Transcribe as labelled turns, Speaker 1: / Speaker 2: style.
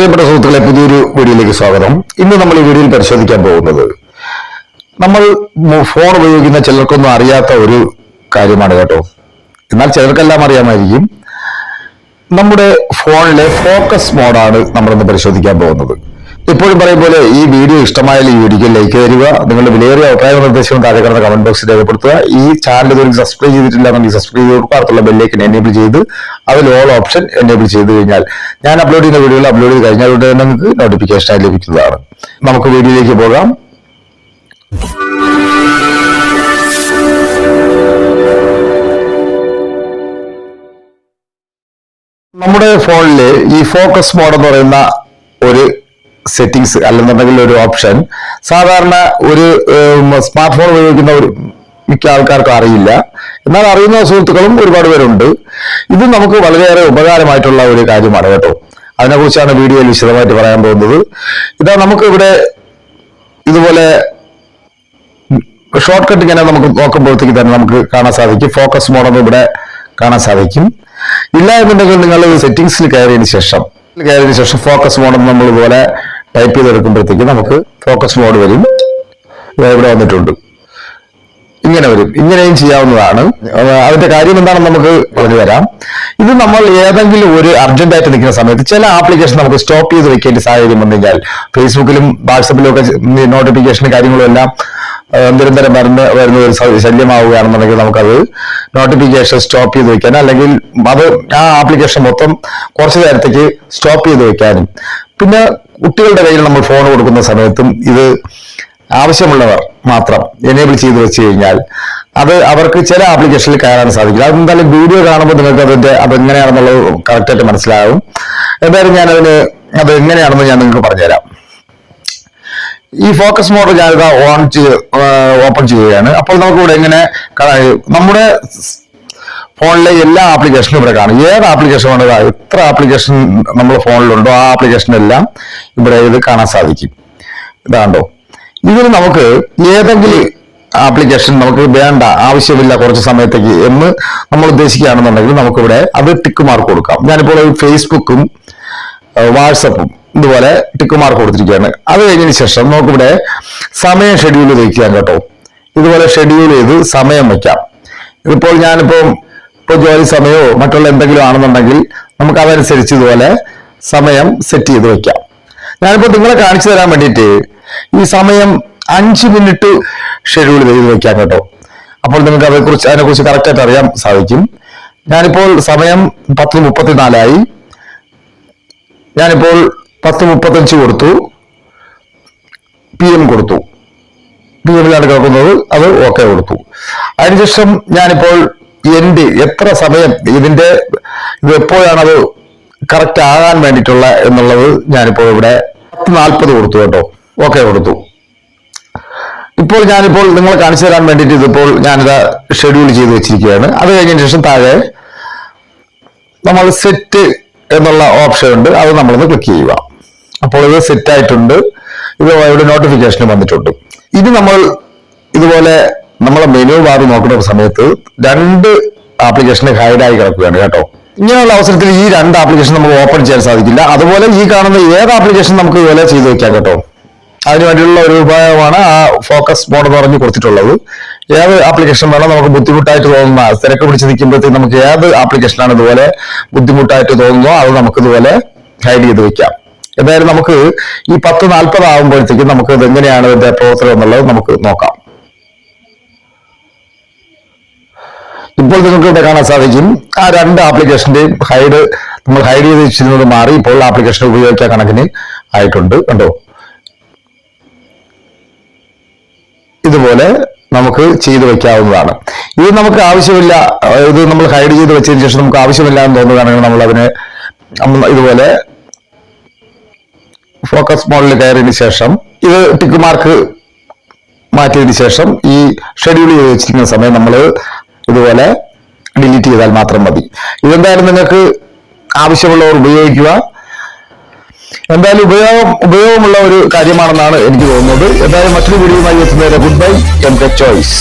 Speaker 1: പ്രിയപ്പെട്ട സുഹൃത്തുക്കളെ പുതിയൊരു വീഡിയോയിലേക്ക് സ്വാഗതം. ഇന്ന് നമ്മൾ ഈ വീഡിയോയിൽ പരിശോധിക്കാൻ പോകുന്നത് നമ്മൾ ഫോൺ ഉപയോഗിക്കുന്ന ചിലർക്കൊന്നും അറിയാത്ത ഒരു കാര്യമാണ് കേട്ടോ. എന്നാൽ ചിലർക്കെല്ലാം അറിയാമായിരിക്കും. നമ്മുടെ ഫോണിലെ ഫോക്കസ് മോഡാണ് നമ്മളിന്ന് പരിശോധിക്കാൻ പോകുന്നത്. എപ്പോഴും പറയും പോലെ ഈ വീഡിയോ ഇഷ്ടമായാൽ ഈ വീഡിയോക്ക് ലൈക്ക് തരിക. നിങ്ങളുടെ വിലയേറിയ അഭിപ്രായ നിർദ്ദേശവും താഴെ കിടന്ന കമന്റ് ബോക്സിൽ രേഖപ്പെടുത്തുക. ഈ ചാനൽ ഇതുവരെ സബ്സ്ക്രൈബ് ചെയ്തിട്ടില്ല എന്നുണ്ടെങ്കിൽ സബ്സ്ക്രൈബ് ചെയ്ത് കൊടുക്കുക. അടുത്തുള്ള ബെല്ലേക്ക് എനേബിൾ ചെയ്ത് അതിൽ ഓൾ ഓപ്ഷൻ എനേബിൾ ചെയ്ത് കഴിഞ്ഞാൽ ഞാൻ അപ്ലോഡ് ചെയ്യുന്ന വീഡിയോകൾ അപ്ലോഡ് ചെയ്ത് കഴിഞ്ഞാൽ ഉടനെ നിങ്ങൾക്ക് നോട്ടിഫിക്കേഷനായി ലഭിക്കുന്നതാണ്. നമുക്ക് വീഡിയോയിലേക്ക് പോകാം. നമ്മുടെ ഫോണിൽ ഈ ഫോക്കസ് മോഡ് എന്ന് പറയുന്ന ഒരു സെറ്റിംഗ്സ് അല്ലെന്നുണ്ടെങ്കിൽ ഒരു ഓപ്ഷൻ സാധാരണ ഒരു സ്മാർട്ട് ഫോൺ ഉപയോഗിക്കുന്ന ഒരു മിക്ക ആൾക്കാർക്കും അറിയില്ല. എന്നാൽ അറിയുന്ന സുഹൃത്തുക്കളും ഒരുപാട് പേരുണ്ട്. ഇത് നമുക്ക് വളരെയേറെ ഉപകാരമായിട്ടുള്ള ഒരു കാര്യമാണ് കേട്ടോ. അതിനെക്കുറിച്ചാണ് വീഡിയോയിൽ വിശദമായിട്ട് പറയാൻ പോകുന്നത്. ഇതാ നമുക്ക് ഇവിടെ ഇതുപോലെ ഷോർട്ട് കട്ട് ഇങ്ങനെ നമുക്ക് നോക്കുമ്പോഴത്തേക്ക് തന്നെ നമുക്ക് കാണാൻ സാധിക്കും. ഫോക്കസ് മോഡൊന്നും ഇവിടെ കാണാൻ സാധിക്കും. ഇല്ല എന്നുണ്ടെങ്കിൽ നിങ്ങൾ സെറ്റിങ്സിൽ കയറിയതിന് ശേഷം. കയറിയതിന് ശേഷം ഫോക്കസ് മോഡ് നമ്മൾ ഇതുപോലെ ടൈപ്പ് ചെയ്തെടുക്കുമ്പോഴത്തേക്ക് നമുക്ക് ഫോക്കസ് മോഡ് വരും. ഇവിടെ വന്നിട്ടുണ്ട്. ഇങ്ങനെ വരും. ഇങ്ങനെയും ചെയ്യാവുന്നതാണ്. അതിന്റെ കാര്യം എന്താണെന്ന് നമുക്ക് പറഞ്ഞു തരാം. ഇത് നമ്മൾ ഏതെങ്കിലും ഒരു അർജന്റായിട്ട് നിൽക്കുന്ന സമയത്ത് ചില ആപ്ലിക്കേഷൻ നമുക്ക് സ്റ്റോപ്പ് ചെയ്ത് വെക്കേണ്ട സാഹചര്യം വന്നു കഴിഞ്ഞാൽ ഫേസ്ബുക്കിലും വാട്സപ്പിലും ഒക്കെ നോട്ടിഫിക്കേഷനും കാര്യങ്ങളും എല്ലാം നിരന്തരം വരുന്ന വരുന്ന ഒരു ശല്യമാവുകയാണെന്നുണ്ടെങ്കിൽ നമുക്കത് നോട്ടിഫിക്കേഷൻ സ്റ്റോപ്പ് ചെയ്ത് വെക്കാൻ അല്ലെങ്കിൽ അത് ആ ആപ്ലിക്കേഷൻ മൊത്തം കുറച്ച് നേരത്തേക്ക് സ്റ്റോപ്പ് ചെയ്ത് വെക്കാനും. പിന്നെ കുട്ടികളുടെ കയ്യിൽ നമ്മൾ ഫോൺ കൊടുക്കുന്ന സമയത്തും ഇത് ആവശ്യമുള്ളവർ മാത്രം എനേബിൾ ചെയ്ത് വെച്ച് കഴിഞ്ഞാൽ അത് അവർക്ക് ചില ആപ്ലിക്കേഷനിൽ കയറാൻ സാധിക്കില്ല. അതെന്തായാലും വീഡിയോ കാണുമ്പോൾ നിങ്ങൾക്ക് അതിന്റെ അതെങ്ങനെയാണെന്നുള്ളത് കറക്റ്റായിട്ട് മനസ്സിലാകും. എന്തായാലും ഞാൻ അതിന് അത് എങ്ങനെയാണെന്ന് ഞാൻ നിങ്ങൾക്ക് പറഞ്ഞുതരാം. ഈ ഫോക്കസ് മോഡ് ഞാനിത് ഓൺ ചെയ്ത് ഓപ്പൺ ചെയ്യുകയാണ്. അപ്പോൾ നമുക്കിവിടെ എങ്ങനെ നമ്മുടെ ഫോണിലെ എല്ലാ ആപ്ലിക്കേഷനും ഇവിടെ കാണും. ഏത് ആപ്ലിക്കേഷൻ വേണ്ടത് എത്ര ആപ്ലിക്കേഷൻ നമ്മൾ ഫോണിലുണ്ടോ? ആ ആപ്ലിക്കേഷൻ എല്ലാം ഇവിടെ ഇത് കാണാൻ സാധിക്കും. ഇതാണ്ടോ? ഇതിന് നമുക്ക് ഏതെങ്കിലും ആപ്ലിക്കേഷൻ നമുക്ക് വേണ്ട ആവശ്യമില്ല കുറച്ച് സമയത്തേക്ക് എന്ന് നമ്മൾ ഉദ്ദേശിക്കുകയാണെന്നുണ്ടെങ്കിൽ നമുക്കിവിടെ അത് ടിക്ക് മാർക്ക് കൊടുക്കാം. ഞാനിപ്പോൾ ഫേസ്ബുക്കും വാട്സപ്പും ഇതുപോലെ ടിക്ക് മാർക്ക് കൊടുത്തിരിക്കുകയാണ്. അത് കഴിഞ്ഞതിന് ശേഷം നമുക്കിവിടെ സമയം ഷെഡ്യൂൾ വയ്ക്കാം കേട്ടോ. ഇതുപോലെ ഷെഡ്യൂൾ ചെയ്ത് സമയം വയ്ക്കാം ഇതിപ്പോൾ ഞാനിപ്പോൾ ഇപ്പോൾ ജോലി സമയമോ മറ്റുള്ള എന്തെങ്കിലും ആണെന്നുണ്ടെങ്കിൽ നമുക്ക് അതനുസരിച്ച് ഇതുപോലെ സമയം സെറ്റ് ചെയ്ത് വെക്കാം. ഞാനിപ്പോൾ നിങ്ങളെ കാണിച്ചു തരാൻ വേണ്ടിയിട്ട് ഈ സമയം അഞ്ച് മിനിറ്റ് ഷെഡ്യൂൾ ചെയ്ത് വെക്കാം കേട്ടോ. അപ്പോൾ നിങ്ങൾക്ക് അതേക്കുറിച്ച് അതിനെക്കുറിച്ച് കറക്റ്റായിട്ട് അറിയാൻ സാധിക്കും. ഞാനിപ്പോൾ സമയം പത്ത് മുപ്പത്തിനാലായി ഞാനിപ്പോൾ പത്ത് മുപ്പത്തഞ്ച് കൊടുത്തു. പി എം കൊടുത്തു. പി എമ്മിലാണ് കിടക്കുന്നത് അത് ഓക്കെ കൊടുത്തു. അതിനുശേഷം ഞാനിപ്പോൾ എന്റെ എത്ര സമയം ഇതിന്റെ ഇത് എപ്പോഴാണ് അത് കറക്റ്റ് ആകാൻ വേണ്ടിയിട്ടുള്ള എന്നുള്ളത് ഞാനിപ്പോൾ ഇവിടെ പത്ത് നാൽപ്പത് കൊടുത്തു കേട്ടോ. ഓക്കെ കൊടുത്തു. ഇപ്പോൾ ഞാനിപ്പോൾ നിങ്ങളെ കാണിച്ചു തരാൻ വേണ്ടിയിട്ട് ഇതിപ്പോൾ ഞാനിത് ഷെഡ്യൂൾ ചെയ്ത് വെച്ചിരിക്കുകയാണ്. അത് കഴിഞ്ഞതിന് ശേഷം താഴെ നമ്മൾ സെറ്റ് എന്നുള്ള ഓപ്ഷൻ ഉണ്ട്. അത് നമ്മളൊന്ന് ക്ലിക്ക് ചെയ്യുക. അപ്പോൾ ഇത് സെറ്റ് ആയിട്ടുണ്ട്. ഇത് ഇവിടെ നോട്ടിഫിക്കേഷൻ വന്നിട്ടുണ്ട്. ഇനി നമ്മൾ ഇതുപോലെ നമ്മളെ മെനു ബാർ നോക്കുന്ന സമയത്ത് രണ്ട് ആപ്ലിക്കേഷന് ഹൈഡായി കിടക്കുകയാണ് കേട്ടോ. ഇങ്ങനെയുള്ള അവസരത്തിൽ ഈ രണ്ട് ആപ്ലിക്കേഷൻ നമുക്ക് ഓപ്പൺ ചെയ്യാൻ സാധിക്കില്ല. അതുപോലെ ഈ കാണുന്ന ഏത് ആപ്ലിക്കേഷൻ നമുക്ക് ഇതുപോലെ ചെയ്തു വെക്കാം കേട്ടോ. അതിനുവേണ്ടിയുള്ള ഒരു ഉപായമാണ് ആ ഫോക്കസ് മോഡ് എന്ന് പറഞ്ഞ് കൊടുത്തിട്ടുള്ളത്. ഏത് ആപ്ലിക്കേഷൻ വേണം നമുക്ക് ബുദ്ധിമുട്ടായിട്ട് തോന്നുന്ന തിരക്ക് പിടിച്ച് നിൽക്കുമ്പോഴത്തേക്ക് നമുക്ക് ഏത് ആപ്ലിക്കേഷനാണ് ഇതുപോലെ ബുദ്ധിമുട്ടായിട്ട് തോന്നുന്നോ അത് നമുക്ക് ഇതുപോലെ ഹൈഡ് ചെയ്ത് വെക്കാം. എന്തായാലും നമുക്ക് ഈ പത്ത് നാൽപ്പത് ആകുമ്പോഴത്തേക്കും നമുക്ക് ഇത് എങ്ങനെയാണ് ഇതിന്റെ പ്രവർത്തനം എന്നുള്ളത് നമുക്ക് നോക്കാം. ഇപ്പോൾ നിങ്ങൾക്ക് ഇവിടെ കാണാൻ സാധിക്കും ആ രണ്ട് ആപ്ലിക്കേഷന്റെയും ഹൈഡ് നമ്മൾ ഹൈഡ് ചെയ്ത് വെച്ചിരുന്നത് മാറി ഇപ്പോൾ ആപ്ലിക്കേഷൻ ഉപയോഗിക്കാൻ കണക്കിന് ആയിട്ടുണ്ട്. കണ്ടോ? ഇതുപോലെ നമുക്ക് ചെയ്തു വെക്കാവുന്നതാണ്. ഇത് നമുക്ക് ആവശ്യമില്ല ഇത് നമ്മൾ ഹൈഡ് ചെയ്ത് വെച്ചതിന് ശേഷം നമുക്ക് ആവശ്യമില്ല എന്ന് തോന്നുകയാണെങ്കിൽ നമ്മൾ അതിനെ ഇതുപോലെ ഫോക്കസ് മോഡിൽ കയറിയതിന് ശേഷം ഇത് ടിക്ക് മാർക്ക് മാറ്റിയതിന് ശേഷം ഈ ഷെഡ്യൂൾ ചെയ്ത് വെച്ചിരിക്കുന്ന സമയം നമ്മൾ ഇതുപോലെ ഡിലീറ്റ് ചെയ്താൽ മാത്രം മതി. ഇതെന്തായാലും നിങ്ങൾക്ക് ആവശ്യമുള്ളവർ ഉപയോഗിക്കുക. എന്തായാലും ഉപയോഗം ഉപയോഗമുള്ള ഒരു കാര്യമാണെന്നാണ് എനിക്ക് തോന്നുന്നത്. എന്തായാലും മറ്റൊരു വീഡിയോയുമായി എത്തുന്നവരെ ഗുഡ് ബൈ എന്റെ ചോയ്സ്